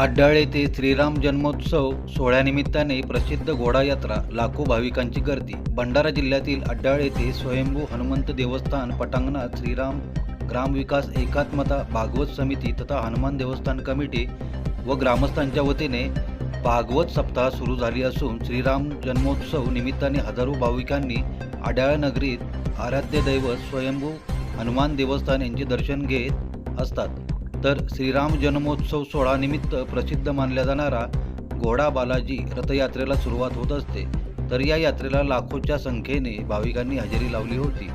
अड्डाळ येथे श्रीराम जन्मोत्सव सोहळ्यानिमित्ताने प्रसिद्ध घोडा यात्रा लाखो भाविकांची गर्दी. भंडारा जिल्ह्यातील अड्डाळ येथे स्वयंभू हनुमंत देवस्थान पटांगणात श्रीराम ग्रामविकास एकात्मता भागवत समिती तथा हनुमान देवस्थान कमिटी व ग्रामस्थांच्या वतीने भागवत सप्ताह सुरू झाली असून श्रीराम जन्मोत्सव निमित्ताने हजारो भाविकांनी अड्याळ नगरीत आराध्य दैवत स्वयंभू हनुमान देवस्थान यांचे दर्शन घेत असतात. तर श्रीराम जन्मोत्सव सोहळानिमित्त प्रसिद्ध मानल्या जाणारा घोडा बालाजी रथयात्रेला सुरुवात होत असते. तर या यात्रेला लाखोच्या संख्येने भाविकांनी हजेरी लावली होती.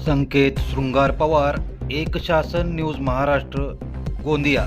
संकेत शृंगार पवार एक शासन न्यूज महाराष्ट्र गोंदिया.